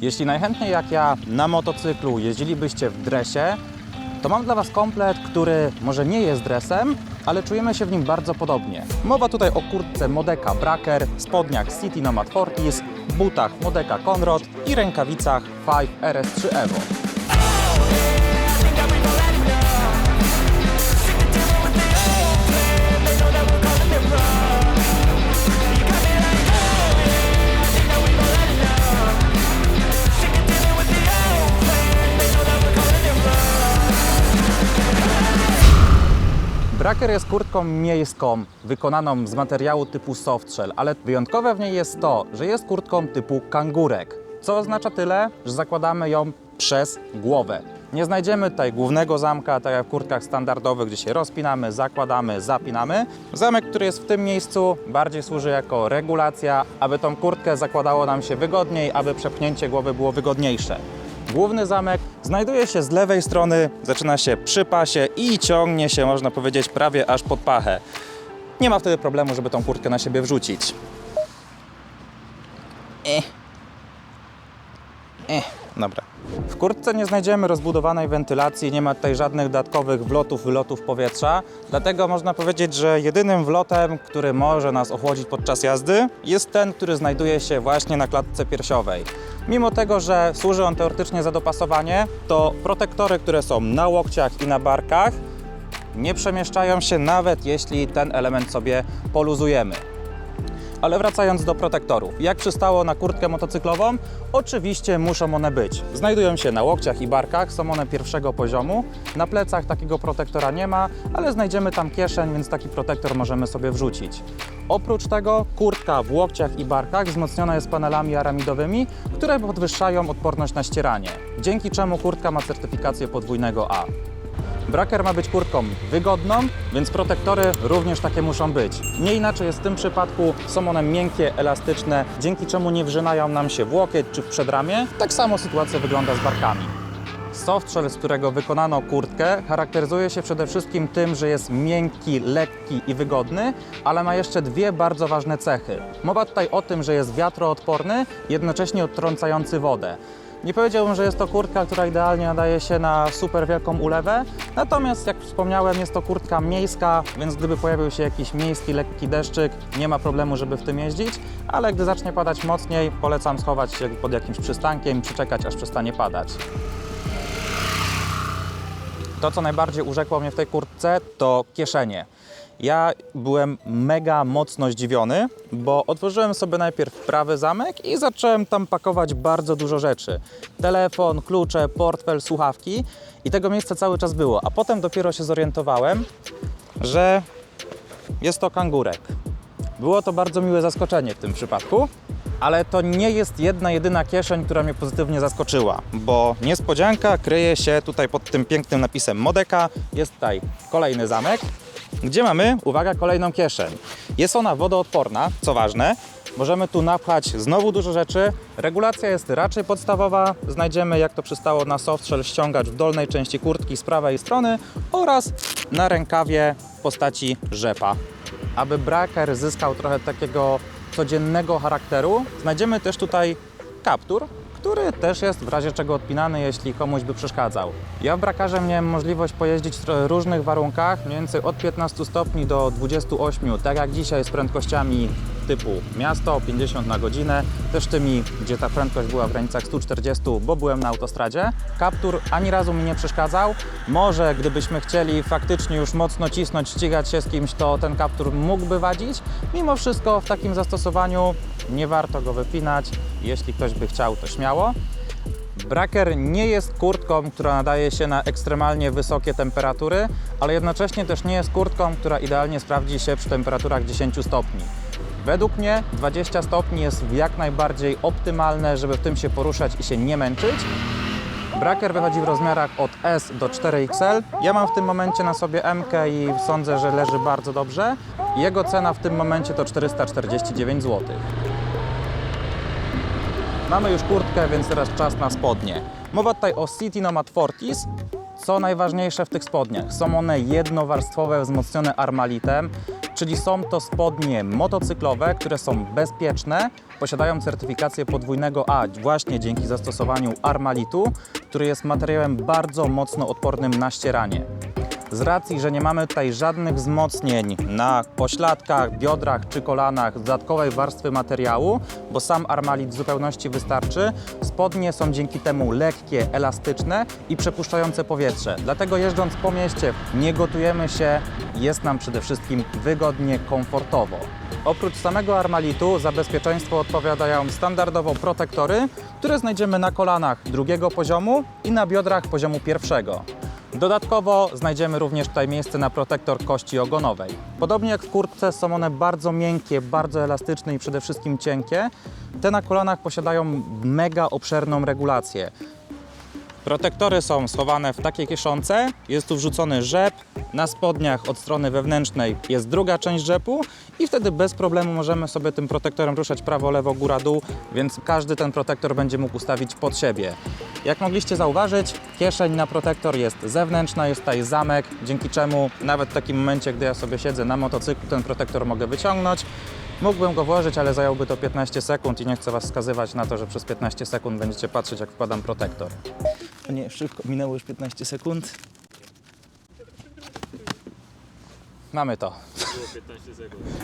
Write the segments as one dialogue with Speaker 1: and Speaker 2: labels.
Speaker 1: Jeśli najchętniej jak ja na motocyklu jeździlibyście w dresie, to mam dla Was komplet, który może nie jest dresem, ale czujemy się w nim bardzo podobnie. Mowa tutaj o kurtce Modeka Braker, spodniach City Nomad Fortis, butach Modeka Conrod i rękawicach 5 RS3 Evo. Braker jest kurtką miejską, wykonaną z materiału typu softshell, ale wyjątkowe w niej jest to, że jest kurtką typu kangurek, co oznacza tyle, że zakładamy ją przez głowę. Nie znajdziemy tutaj głównego zamka, tak jak w kurtkach standardowych, gdzie się rozpinamy, zakładamy, zapinamy. Zamek, który jest w tym miejscu, bardziej służy jako regulacja, aby tą kurtkę zakładało nam się wygodniej, aby przepchnięcie głowy było wygodniejsze. Główny zamek znajduje się z lewej strony, zaczyna się przy pasie i ciągnie się, można powiedzieć, prawie aż pod pachę. Nie ma wtedy problemu, żeby tą kurtkę na siebie wrzucić. Eh. Eh, dobra. W kurtce nie znajdziemy rozbudowanej wentylacji, nie ma tutaj żadnych dodatkowych wlotów, wylotów powietrza. Dlatego można powiedzieć, że jedynym wlotem, który może nas ochłodzić podczas jazdy, jest ten, który znajduje się właśnie na klatce piersiowej. Mimo tego, że służy on teoretycznie za dopasowanie, to protektory, które są na łokciach i na barkach, nie przemieszczają się nawet jeśli ten element sobie poluzujemy. Ale wracając do protektorów, jak przystało na kurtkę motocyklową, oczywiście muszą one być. Znajdują się na łokciach i barkach, są one pierwszego poziomu. Na plecach takiego protektora nie ma, ale znajdziemy tam kieszeń, więc taki protektor możemy sobie wrzucić. Oprócz tego kurtka w łokciach i barkach wzmocniona jest panelami aramidowymi, które podwyższają odporność na ścieranie, dzięki czemu kurtka ma certyfikację podwójnego A. Braker ma być kurtką wygodną, więc protektory również takie muszą być. Nie inaczej jest w tym przypadku, są one miękkie, elastyczne, dzięki czemu nie wrzynają nam się w łokieć czy w przedramię. Tak samo sytuacja wygląda z barkami. Softshell, z którego wykonano kurtkę, charakteryzuje się przede wszystkim tym, że jest miękki, lekki i wygodny, ale ma jeszcze dwie bardzo ważne cechy. Mowa tutaj o tym, że jest wiatroodporny, jednocześnie odtrącający wodę. Nie powiedziałbym, że jest to kurtka, która idealnie nadaje się na super wielką ulewę, natomiast jak wspomniałem, jest to kurtka miejska, więc gdyby pojawił się jakiś miejski, lekki deszczyk, nie ma problemu, żeby w tym jeździć, ale gdy zacznie padać mocniej, polecam schować się pod jakimś przystankiem i przeczekać, aż przestanie padać. To, co najbardziej urzekło mnie w tej kurtce, to kieszenie. Ja byłem mega mocno zdziwiony, bo otworzyłem sobie najpierw prawy zamek i zacząłem tam pakować bardzo dużo rzeczy. Telefon, klucze, portfel, słuchawki i tego miejsca cały czas było. A potem dopiero się zorientowałem, że jest to kangurek. Było to bardzo miłe zaskoczenie w tym przypadku, ale to nie jest jedna, jedyna kieszeń, która mnie pozytywnie zaskoczyła, bo niespodzianka kryje się tutaj pod tym pięknym napisem Modeka. Jest tutaj kolejny zamek, gdzie mamy, uwaga, kolejną kieszeń. Jest ona wodoodporna, co ważne. Możemy tu napchać znowu dużo rzeczy. Regulacja jest raczej podstawowa. Znajdziemy, jak to przystało na softshell, ściągacz w dolnej części kurtki z prawej strony oraz na rękawie w postaci rzepa. Aby braker zyskał trochę takiego codziennego charakteru, znajdziemy też tutaj kaptur, który też jest w razie czego odpinany, jeśli komuś by przeszkadzał. Ja w brakarze miałem możliwość pojeździć w różnych warunkach, mniej więcej od 15 stopni do 28, tak jak dzisiaj z prędkościami typu miasto 50 na godzinę, też tymi, gdzie ta prędkość była w granicach 140, bo byłem na autostradzie. Kaptur ani razu mi nie przeszkadzał. Może gdybyśmy chcieli faktycznie już mocno cisnąć, ścigać się z kimś, to ten kaptur mógłby wadzić. Mimo wszystko w takim zastosowaniu nie warto go wypinać. Jeśli ktoś by chciał, to śmiało. Braker nie jest kurtką, która nadaje się na ekstremalnie wysokie temperatury, ale jednocześnie też nie jest kurtką, która idealnie sprawdzi się przy temperaturach 10 stopni. Według mnie 20 stopni jest jak najbardziej optymalne, żeby w tym się poruszać i się nie męczyć. Braker wychodzi w rozmiarach od S do 4XL. Ja mam w tym momencie na sobie M i sądzę, że leży bardzo dobrze. Jego cena w tym momencie to 449 zł. Mamy już kurtkę, więc teraz czas na spodnie. Mowa tutaj o City Nomad Fortis. Co najważniejsze w tych spodniach, są one jednowarstwowe, wzmocnione armalitem. czyli są to spodnie motocyklowe, które są bezpieczne, posiadają certyfikację podwójnego A właśnie dzięki zastosowaniu armalitu, który jest materiałem bardzo mocno odpornym na ścieranie. Z racji, że nie mamy tutaj żadnych wzmocnień na pośladkach, biodrach czy kolanach, dodatkowej warstwy materiału, bo sam armalit w zupełności wystarczy, spodnie są dzięki temu lekkie, elastyczne i przepuszczające powietrze. Dlatego jeżdżąc po mieście nie gotujemy się, jest nam przede wszystkim wygodnie, komfortowo. Oprócz samego armalitu za bezpieczeństwo odpowiadają standardowo protektory, które znajdziemy na kolanach drugiego poziomu i na biodrach poziomu pierwszego. Dodatkowo znajdziemy również tutaj miejsce na protektor kości ogonowej. Podobnie jak w kurtce są one bardzo miękkie, bardzo elastyczne i przede wszystkim cienkie. Te na kolanach posiadają mega obszerną regulację. Protektory są schowane w takiej kieszonce, jest tu wrzucony rzep, na spodniach od strony wewnętrznej jest druga część rzepu i wtedy bez problemu możemy sobie tym protektorem ruszać prawo, lewo, góra, dół, więc każdy ten protektor będzie mógł ustawić pod siebie. Jak mogliście zauważyć, kieszeń na protektor jest zewnętrzna, jest tutaj zamek, dzięki czemu nawet w takim momencie, gdy ja sobie siedzę na motocyklu, ten protektor mogę wyciągnąć. Mógłbym go włożyć, ale zająłby to 15 sekund i nie chcę Was skazywać na to, że przez 15 sekund będziecie patrzeć, jak wkładam protektor. O nie, szybko, minęło już 15 sekund. Mamy to.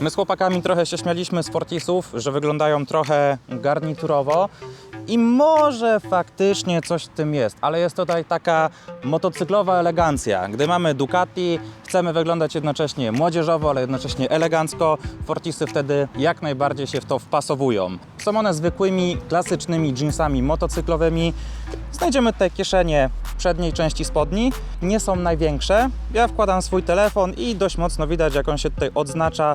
Speaker 1: My z chłopakami trochę się śmialiśmy z Fortisów, że wyglądają trochę garniturowo i może faktycznie coś w tym jest, ale jest tutaj taka motocyklowa elegancja. Gdy mamy Ducati, chcemy wyglądać jednocześnie młodzieżowo, ale jednocześnie elegancko. Fortisy wtedy jak najbardziej się w to wpasowują. Są one zwykłymi, klasycznymi jeansami motocyklowymi. Znajdziemy tutaj kieszenie w przedniej części spodni. Nie są największe. Ja wkładam swój telefon i dość mocno widać, jak on się tutaj odznacza.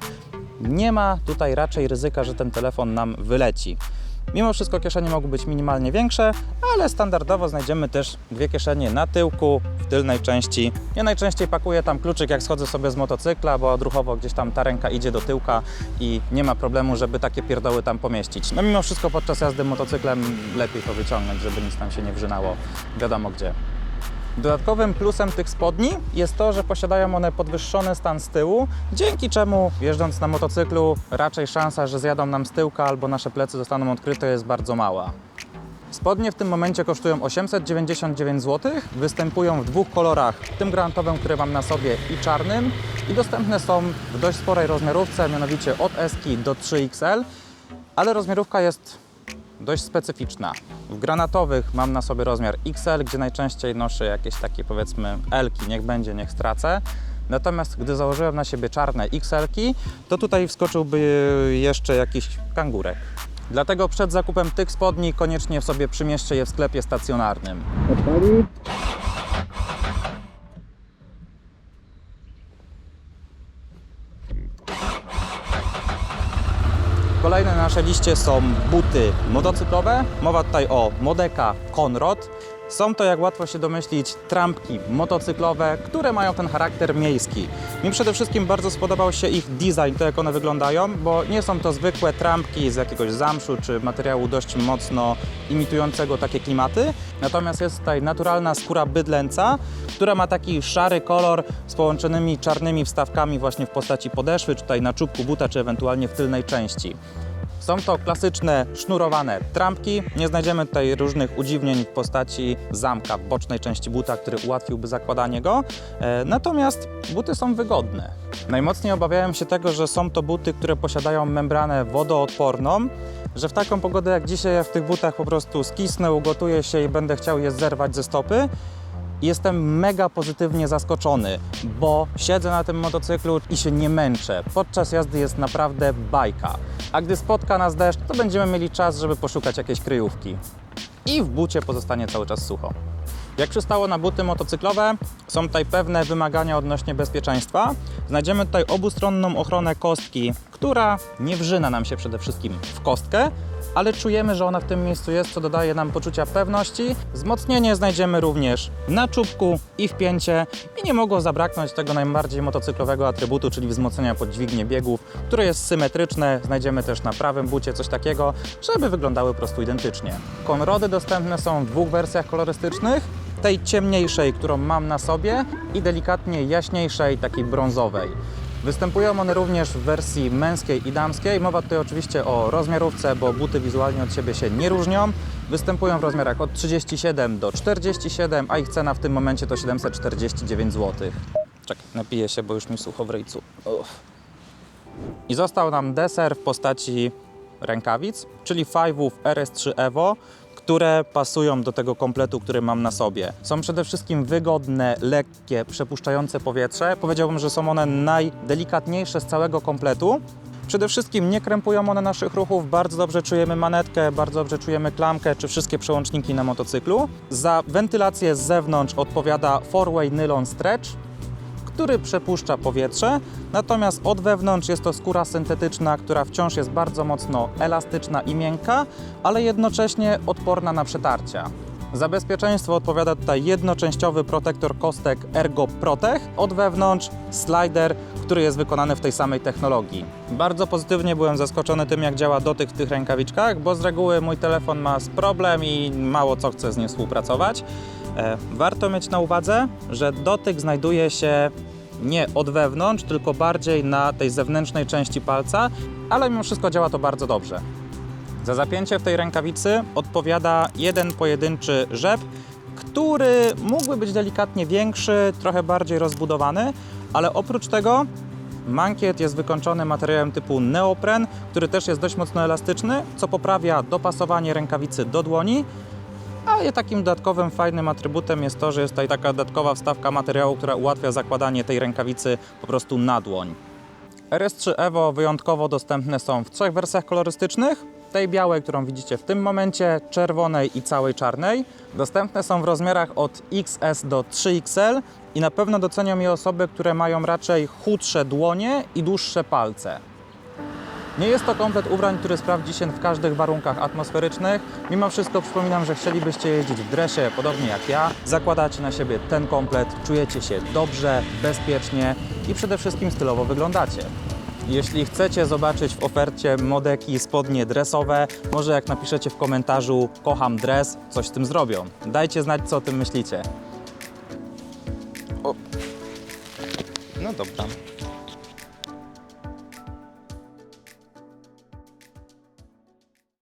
Speaker 1: Nie ma tutaj raczej ryzyka, że ten telefon nam wyleci. Mimo wszystko kieszenie mogą być minimalnie większe, ale standardowo znajdziemy też dwie kieszenie na tyłku, w tylnej części. Ja najczęściej pakuję tam kluczyk, jak schodzę sobie z motocykla, bo odruchowo gdzieś tam ta ręka idzie do tyłka i nie ma problemu, żeby takie pierdoły tam pomieścić. No mimo wszystko podczas jazdy motocyklem lepiej to wyciągnąć, żeby nic tam się nie wrzynało wiadomo gdzie. Dodatkowym plusem tych spodni jest to, że posiadają one podwyższony stan z tyłu, dzięki czemu jeżdżąc na motocyklu raczej szansa, że zjadą nam z tyłka albo nasze plecy zostaną odkryte jest bardzo mała. Spodnie w tym momencie kosztują 899 zł, występują w dwóch kolorach, tym granatowym, który mam na sobie i czarnym i dostępne są w dość sporej rozmiarówce, mianowicie od S do 3XL, ale rozmiarówka jest dość specyficzna. W granatowych mam na sobie rozmiar XL, gdzie najczęściej noszę jakieś takie powiedzmy L-ki, niech będzie, niech stracę. Natomiast gdy założyłem na siebie czarne XL-ki, to tutaj wskoczyłby jeszcze jakiś kangurek. Dlatego przed zakupem tych spodni koniecznie sobie przymierzcie je w sklepie stacjonarnym. Kolejne na naszej liście są buty motocyklowe. Mowa tutaj o Modeka Conrod. Są to, jak łatwo się domyślić, trampki motocyklowe, które mają ten charakter miejski. Mi przede wszystkim bardzo spodobał się ich design, to jak one wyglądają, bo nie są to zwykłe trampki z jakiegoś zamszu czy materiału dość mocno imitującego takie klimaty. Natomiast jest tutaj naturalna skóra bydlęca, która ma taki szary kolor z połączonymi czarnymi wstawkami właśnie w postaci podeszwy, czy tutaj na czubku buta, czy ewentualnie w tylnej części. Są to klasyczne sznurowane trampki. Nie znajdziemy tutaj różnych udziwnień w postaci zamka w bocznej części buta, który ułatwiłby zakładanie go. E, Natomiast buty są wygodne. Najmocniej obawiałem się tego, że są to buty, które posiadają membranę wodoodporną, że w taką pogodę jak dzisiaj ja w tych butach po prostu skisnę, ugotuję się i będę chciał je zerwać ze stopy. Jestem mega pozytywnie zaskoczony, bo siedzę na tym motocyklu i się nie męczę. Podczas jazdy jest naprawdę bajka. A gdy spotka nas deszcz, to będziemy mieli czas, żeby poszukać jakiejś kryjówki. I w bucie pozostanie cały czas sucho. Jak przystało na buty motocyklowe, są tutaj pewne wymagania odnośnie bezpieczeństwa. Znajdziemy tutaj obustronną ochronę kostki, która nie wrzyna nam się przede wszystkim w kostkę, ale czujemy, że ona w tym miejscu jest, co dodaje nam poczucia pewności. Wzmocnienie znajdziemy również na czubku i w pięcie i nie mogło zabraknąć tego najbardziej motocyklowego atrybutu, czyli wzmocnienia pod dźwignię biegów, które jest symetryczne. Znajdziemy też na prawym bucie coś takiego, żeby wyglądały po prostu identycznie. Konrody dostępne są w dwóch wersjach kolorystycznych. Tej ciemniejszej, którą mam na sobie i delikatnie jaśniejszej, takiej brązowej. Występują one również w wersji męskiej i damskiej. Mowa tutaj oczywiście o rozmiarówce, bo buty wizualnie od siebie się nie różnią. Występują w rozmiarach od 37 do 47, a ich cena w tym momencie to 749 zł. Czekaj, napiję się, bo już mi sucho w ryjcu. Uff. I został nam deser w postaci rękawic, czyli Five'ów RS3 Evo, które pasują do tego kompletu, który mam na sobie. Są przede wszystkim wygodne, lekkie, przepuszczające powietrze. Powiedziałbym, że są one najdelikatniejsze z całego kompletu. Przede wszystkim nie krępują one naszych ruchów, bardzo dobrze czujemy manetkę, bardzo dobrze czujemy klamkę czy wszystkie przełączniki na motocyklu. Za wentylację z zewnątrz odpowiada Four-Way Nylon Stretch, który przepuszcza powietrze, natomiast od wewnątrz jest to skóra syntetyczna, która wciąż jest bardzo mocno elastyczna i miękka, ale jednocześnie odporna na przetarcia. Za bezpieczeństwo odpowiada tutaj jednoczęściowy protektor kostek Ergo Protech, od wewnątrz slider, który jest wykonany w tej samej technologii. Bardzo pozytywnie byłem zaskoczony tym, jak działa dotyk w tych rękawiczkach, bo z reguły mój telefon ma problem i mało co chce z nim współpracować. E, Warto mieć na uwadze, że dotyk znajduje się nie od wewnątrz, tylko bardziej na tej zewnętrznej części palca, ale mimo wszystko działa to bardzo dobrze. Za zapięcie w tej rękawicy odpowiada jeden pojedynczy rzep, który mógłby być delikatnie większy, trochę bardziej rozbudowany, ale oprócz tego mankiet jest wykończony materiałem typu neopren, który też jest dość mocno elastyczny, co poprawia dopasowanie rękawicy do dłoni, a takim dodatkowym fajnym atrybutem jest to, że jest tutaj taka dodatkowa wstawka materiału, która ułatwia zakładanie tej rękawicy po prostu na dłoń. RS3 Evo wyjątkowo dostępne są w trzech wersjach kolorystycznych. Tej białej, którą widzicie w tym momencie, czerwonej i całej czarnej. Dostępne są w rozmiarach od XS do 3XL i na pewno docenią je osoby, które mają raczej chudsze dłonie i dłuższe palce. Nie jest to komplet ubrań, który sprawdzi się w każdych warunkach atmosferycznych. Mimo wszystko przypominam, że chcielibyście jeździć w dresie, podobnie jak ja. Zakładacie na siebie ten komplet, czujecie się dobrze, bezpiecznie i przede wszystkim stylowo wyglądacie. Jeśli chcecie zobaczyć w ofercie modeki spodnie dresowe, może jak napiszecie w komentarzu kocham dres, coś z tym zrobią. Dajcie znać, co o tym myślicie. O. No dobra.